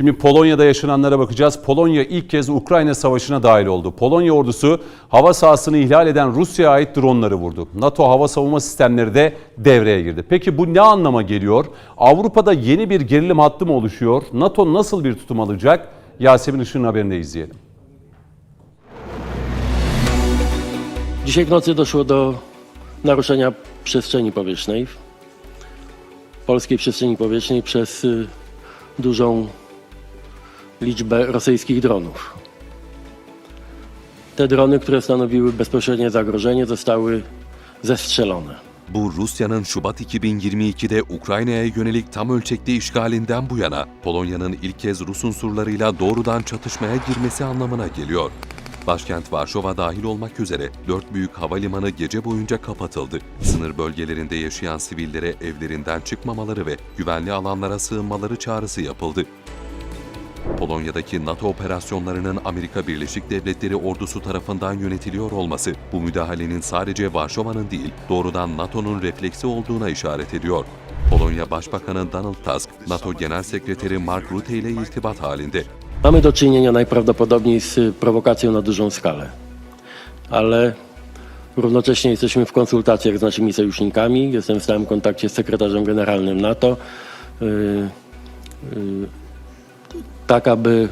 Şimdi Polonya'da yaşananlara bakacağız. Polonya ilk kez Ukrayna Savaşı'na dahil oldu. Polonya ordusu hava sahasını ihlal eden Rusya'ya ait dronları vurdu. NATO hava savunma sistemleri de devreye girdi. Peki bu ne anlama geliyor? Avrupa'da yeni bir gerilim hattı mı oluşuyor? NATO nasıl bir tutum alacak? Yasemin Işık'ın haberini izleyelim. Dzisiaj w nocy doszło do naruszenia przestrzeni powietrznej, polskiej przestrzeni powietrznej przez dużą liczbę rosyjskich dronów. Te drony, które stanowiły bezpośrednie zagrożenie, zostały zestrzelone. Bu Rusya'nın Şubat 2022'de Ukrayna'ya yönelik tam ölçekli işgalinden bu yana Polonya'nın ilk kez Rus unsurlarıyla doğrudan çatışmaya girmesi anlamına geliyor. Başkent Varşova dahil olmak üzere dört büyük havalimanı gece boyunca kapatıldı. Sınır bölgelerinde yaşayan sivillere evlerinden çıkmamaları ve güvenli alanlara sığınmaları çağrısı yapıldı. Polonya'daki NATO operasyonlarının Amerika Birleşik Devletleri ordusu tarafından yönetiliyor olması bu müdahalenin sadece Varşova'nın değil doğrudan NATO'nun refleksi olduğuna işaret ediyor. Polonya Başbakanı Donald Tusk, NATO Genel Sekreteri Mark Rutte ile irtibat halinde. Mamy do czynienia najprawdopodobniej z prowokacją na dużą skalę, ale równocześnie jesteśmy w konsultacjach z naszymi sojusznikami. Jestem w stałym kontakcie z sekretarzem generalnym NATO, y, y, tak aby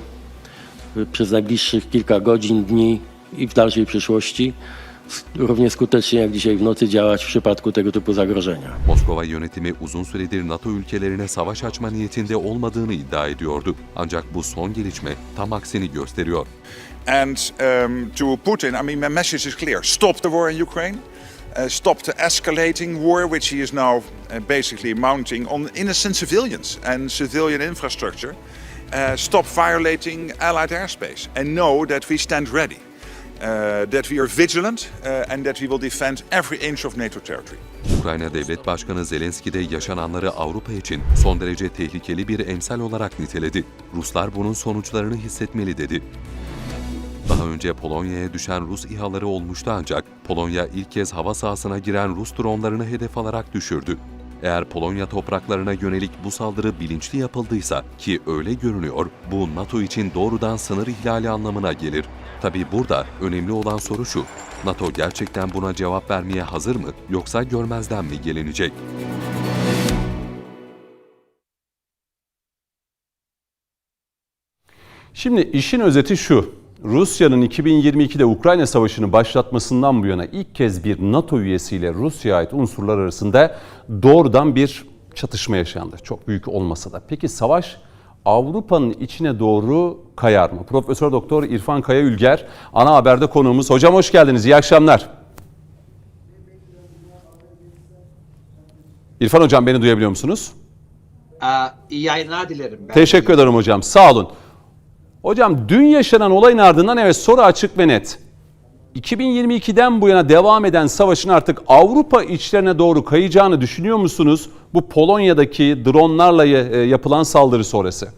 przez najbliższych kilka godzin, dni i w dalszej przyszłości równie skutecznie jak dzisiaj w nocy działać w przypadku tego typu zagrożenia. Moskova yönetimi uzun süredir NATO ülkelerine savaş açma niyetinde olmadığını iddia ediyordu. Ancak bu son gelişme tam aksini gösteriyor. And um, to Putin, I mean, my message is clear: stop the war in Ukraine. Uh, stop the escalating war, which he is now uh, basically mounting on innocent civilians and civilian infrastructure. Uh, stop violating Allied airspace, and know that we stand ready, uh, that we are vigilant, uh, and that we will defend every inch of NATO territory. Ukrayna Devlet Başkanı Zelenski de yaşananları Avrupa için son derece tehlikeli bir emsal olarak niteledi. Ruslar bunun sonuçlarını hissetmeli dedi. Daha önce Polonya'ya düşen Rus İHA'ları olmuştu ancak Polonya ilk kez hava sahasına giren Rus dronlarını hedef alarak düşürdü. Eğer Polonya topraklarına yönelik bu saldırı bilinçli yapıldıysa ki öyle görünüyor, bu NATO için doğrudan sınır ihlali anlamına gelir. Tabi burada önemli olan soru şu, NATO gerçekten buna cevap vermeye hazır mı yoksa görmezden mi gelinecek? Şimdi işin özeti şu. Rusya'nın 2022'de Ukrayna Savaşı'nı başlatmasından bu yana ilk kez bir NATO üyesiyle Rusya'ya ait unsurlar arasında doğrudan bir çatışma yaşandı. Çok büyük olmasa da. Peki savaş Avrupa'nın içine doğru kayar mı? Profesör Doktor İrfan Kaya Ülger ana haberde konuğumuz. Hocam hoş geldiniz. İyi akşamlar. İrfan hocam beni duyabiliyor musunuz? Aa, iyi yayınlar dilerim. Ben Teşekkür ederim hocam. Sağ olun. Hocam dün yaşanan olayın ardından evet soru açık ve net. 2022'den bu yana devam eden savaşın artık Avrupa içlerine doğru kayacağını düşünüyor musunuz? Bu Polonya'daki dronlarla e, yapılan saldırı sonrası.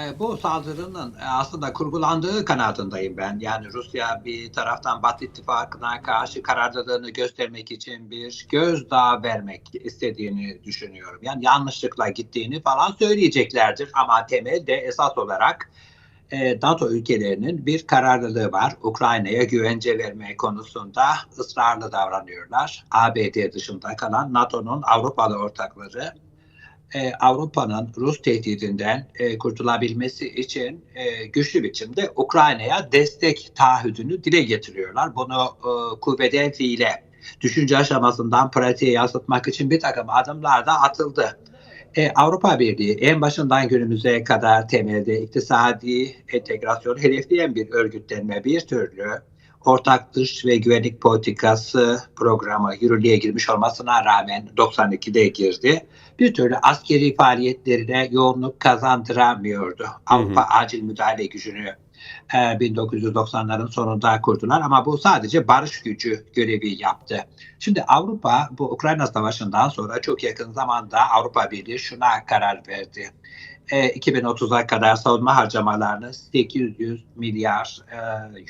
E, bu saldırının e, aslında kurgulandığı kanaatindeyim ben. Yani Rusya bir taraftan Batı ittifakına karşı kararlılığını göstermek için bir gözdağı vermek istediğini düşünüyorum. Yani yanlışlıkla gittiğini falan söyleyeceklerdir ama temelde esas olarak e, NATO ülkelerinin bir kararlılığı var. Ukrayna'ya güvence verme konusunda ısrarlı davranıyorlar. ABD dışında kalan NATO'nun Avrupalı ortakları e, Avrupa'nın Rus tehdidinden e, kurtulabilmesi için e, güçlü biçimde Ukrayna'ya destek taahhüdünü dile getiriyorlar. Bunu e, kuvveden fiile düşünce aşamasından pratiğe yansıtmak için bir takım adımlar da atıldı. E, Avrupa Birliği en başından günümüze kadar temelde iktisadi entegrasyonu hedefleyen bir örgütlenme bir türlü ortak dış ve güvenlik politikası programı yürürlüğe girmiş olmasına rağmen 92'de girdi. Bir türlü askeri faaliyetlerine yoğunluk kazandıramıyordu. Avrupa acil müdahale gücünü e, 1990'ların sonunda kurdular ama bu sadece barış gücü görevi yaptı. Şimdi Avrupa bu Ukrayna Savaşı'ndan sonra çok yakın zamanda Avrupa Birliği şuna karar verdi. E, 2030'a kadar savunma harcamalarını 800 milyar e,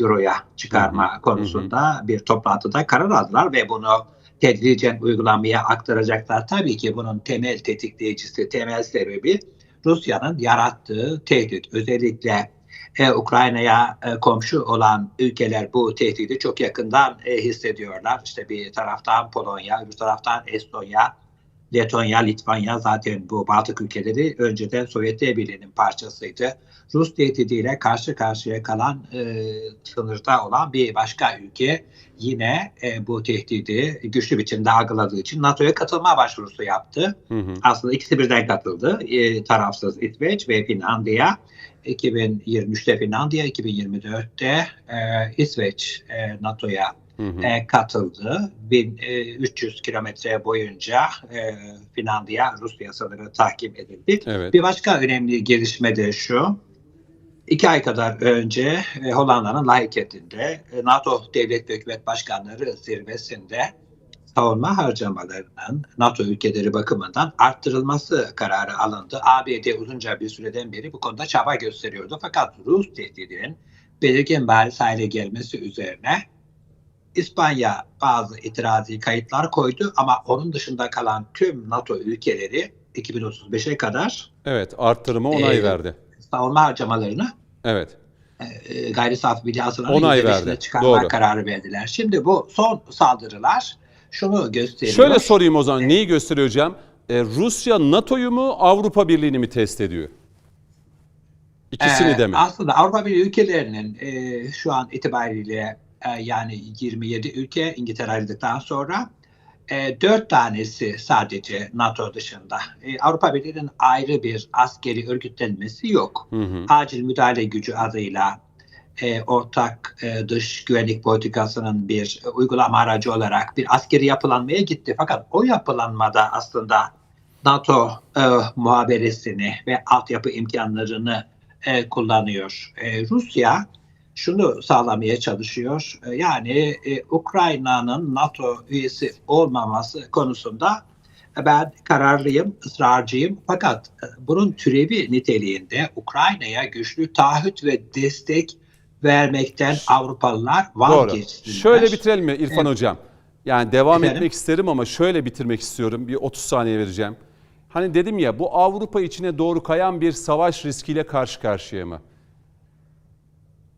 euroya çıkarma konusunda bir toplantıda karar aldılar ve bunu tedricen uygulamaya aktaracaklar. Tabii ki bunun temel tetikleyicisi, temel sebebi Rusya'nın yarattığı tehdit özellikle e, Ukrayna'ya e, komşu olan ülkeler bu tehdidi çok yakından e, hissediyorlar. İşte bir taraftan Polonya, öbür taraftan Estonya, Letonya, Litvanya zaten bu Baltık ülkeleri önceden Sovyet Birliği'nin parçasıydı. Rus tehdidiyle karşı karşıya kalan e, sınırda olan bir başka ülke yine e, bu tehdidi güçlü biçimde algıladığı için NATO'ya katılma başvurusu yaptı. Hı hı. Aslında ikisi birden katıldı. E, tarafsız İsveç ve Finlandiya. 2023'te Finlandiya, 2024'te e, İsveç e, NATO'ya Hı hı. e, katıldı. 1300 kilometre boyunca e, Finlandiya Rusya sınırı takip edildi. Evet. Bir başka önemli gelişme de şu. İki ay kadar önce e, Hollanda'nın Laheyke'tinde e, NATO Devlet ve Hükümet Başkanları zirvesinde savunma harcamalarının NATO ülkeleri bakımından arttırılması kararı alındı. ABD uzunca bir süreden beri bu konuda çaba gösteriyordu. Fakat Rus tehdidinin belirgin bariz hale gelmesi üzerine İspanya bazı itirazı kayıtlar koydu ama onun dışında kalan tüm NATO ülkeleri 2035'e kadar Evet, arttırıma onay Ee, verdi. savunma harcamalarını Evet. e, gayri safi milli hasılanın Onay verdi. çıkarma Doğru. kararı verdiler. Şimdi bu son saldırılar şunu gösteriyor. Şöyle sorayım o zaman. Neyi gösteriyor hocam? Ee, Rusya NATO'yu mu Avrupa Birliği'ni mi test ediyor? İkisini Ee, de mi? Aslında Avrupa Birliği ülkelerinin e, şu an itibariyle e, yani 27 ülke İngiltere ayrıldıktan sonra e, 4 tanesi sadece NATO dışında. E, Avrupa Birliği'nin ayrı bir askeri örgütlenmesi yok. Hı hı. Acil müdahale gücü adıyla e, ortak e, dış güvenlik politikasının bir e, uygulama aracı olarak bir askeri yapılanmaya gitti. Fakat o yapılanmada aslında NATO e, muhaberesini ve altyapı imkanlarını e, kullanıyor. E, Rusya şunu sağlamaya çalışıyor. E, yani e, Ukrayna'nın NATO üyesi olmaması konusunda ben kararlıyım, ısrarcıyım. Fakat e, bunun türevi niteliğinde Ukrayna'ya güçlü taahhüt ve destek vermekten Avrupalılar vazgeçtiler. Şöyle bitirelim mi İrfan Hocam? Yani devam Efendim? etmek isterim ama şöyle bitirmek istiyorum. Bir 30 saniye vereceğim. Hani dedim ya bu Avrupa içine doğru kayan bir savaş riskiyle karşı karşıya mı?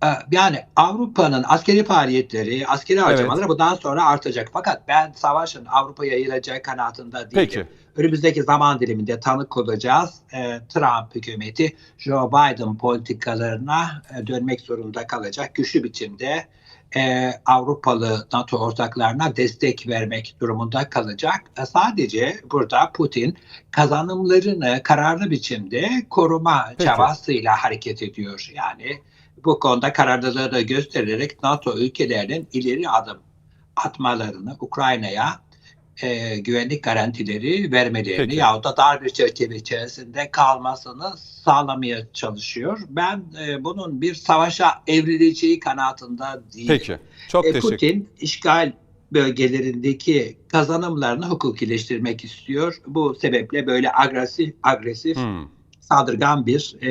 Ee, Yani Avrupa'nın askeri faaliyetleri, askeri harcamaları bundan sonra artacak. Fakat ben savaşın Avrupa'ya yayılacağı kanaatinde değilim. Peki. Önümüzdeki zaman diliminde tanık olacağız. Ee, Trump hükümeti Joe Biden politikalarına e, dönmek zorunda kalacak. Güçlü biçimde e, Avrupalı NATO ortaklarına destek vermek durumunda kalacak. E, sadece burada Putin kazanımlarını kararlı biçimde koruma Peki. çabasıyla hareket ediyor. Yani bu konuda kararlılığını göstererek NATO ülkelerinin ileri adım atmalarını Ukrayna'ya e, güvenlik garantileri vermelerini Peki. yahut da dar bir çerçeve içerisinde kalmasını sağlamaya çalışıyor. Ben e, bunun bir savaşa evrileceği kanaatinde değilim. Peki. Çok E, teşekkür Putin işgal bölgelerindeki kazanımlarını hukukileştirmek istiyor. Bu sebeple böyle agresif agresif Hmm. Saldırgan bir e,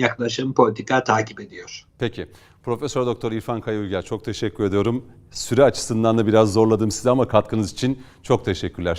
yaklaşım politika takip ediyor. Peki. Profesör Doktor İrfan Kayılger çok teşekkür ediyorum. Süre açısından da biraz zorladım sizi ama katkınız için çok teşekkürler.